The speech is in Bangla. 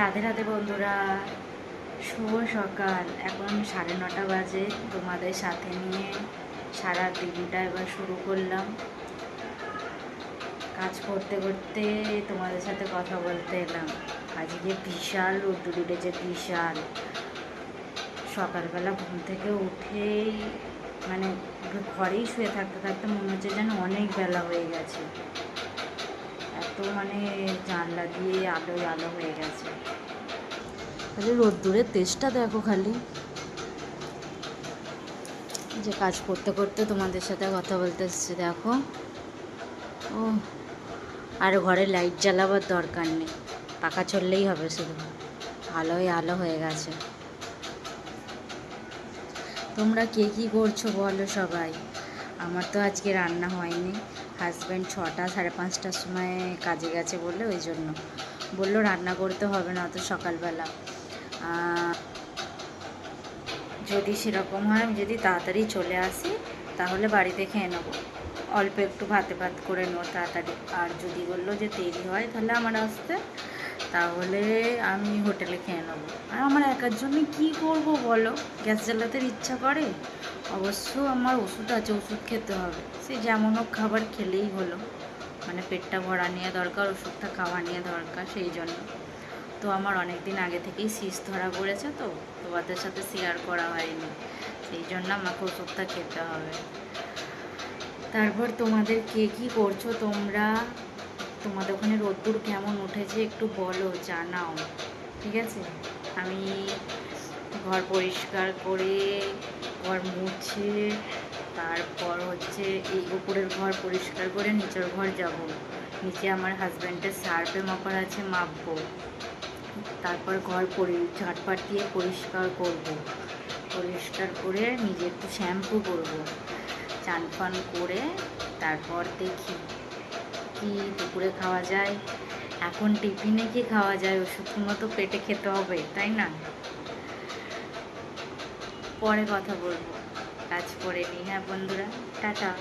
রাধে রাধে বন্ধুরা, শুভ সকাল। এখন সাড়ে নটা বাজে, তোমাদের সাথে নিয়ে সারা দিনটা এবার শুরু করলাম। কাজ করতে করতে তোমাদের সাথে কথা বলতে এলাম। আজকে বিশাল রোদ্দুর উঠেছে, বিশাল। সকালবেলা ঘুম থেকে উঠেই মানে ঘরেই শুয়ে থাকতে থাকতে মনে হচ্ছে যেন অনেক বেলা হয়ে গেছে। এত মানে জানলা দিয়ে আলোয় আলো হয়ে গেছে। তাহলে রোদ্দুরের তেজটা দেখো খালি। যে কাজ করতে করতে তোমাদের সাথে কথা বলতে এসছি, দেখো। ও, আর ঘরে লাইট জ্বালাবার দরকার নেই। পাখা চললেই হবে শুধু। আলোয় আলো হয়ে গেছে। তোমরা কে কী করছ বলো সবাই। আমার তো আজকে রান্না হয়নি। হাজব্যান্ড ছটা, সাড়ে পাঁচটার সময় কাজে গেছে বলে ওই জন্য। বলল, রান্না করতে হবে না অত সকালবেলা। যদি সেরকম হয়, আমি যদি তাড়াতাড়ি চলে আসি, তাহলে বাড়িতে খেয়ে নেব। অল্প একটু ভাতে ভাত করে নেব তাড়াতাড়ি। আর যদি বলল যে দেরি হয়, তাহলে আমার আসতে তাহলে আমি হোটেলে খেয়ে নেব। আর আমার একার জন্য কি করব বলো? গ্যাস জ্বালাতে ইচ্ছা করে? অবশ্য আমার ওষুধ আছে, ওষুধ খেতে হবে। সে যেমন হোক খাবার খেলেই হলো। মানে পেটটা ভরা নিয়ে দরকার, ওষুধটা খাওয়া নিয়ে দরকার, সেই জন্য। তো আমার অনেক দিন আগে থেকেই শীষ ধরা পড়েছে তো, তোমাদের সাথে শেয়ার করা হয়নি। সেই জন্য আমাকে ওষুধটা খেতে হবে। তারপর তোমাদের কে কী করছ তোমরা? তোমাদের ওখানে রোদ্দুর কেমন উঠেছে একটু বলো, জানাও। ঠিক আছে? আমি ঘর পরিষ্কার করে ঘর মুছে তারপর হচ্ছে এই উপরের ঘর পরিষ্কার করে নিচের ঘর যাব। নিচে আমার হাজব্যান্ডের সার্ভে মাপার আছে, মাপবো। তারপর ঘর পরি, ঝাটপাট দিয়ে পরিষ্কার করব। পরিষ্কার করে নিজে একটু শ্যাম্পু করব। চান ফান করে তারপর দেখি। কি দুপুরে খাওয়া যায়। এখন টিফিনে কি খাওয়া যায়? ওষুধ মতো পেটে খেতে হবে, তাই না? পরে কথা বলব। কাজ করে নি হ্যাঁ বন্ধুরা? টাটা।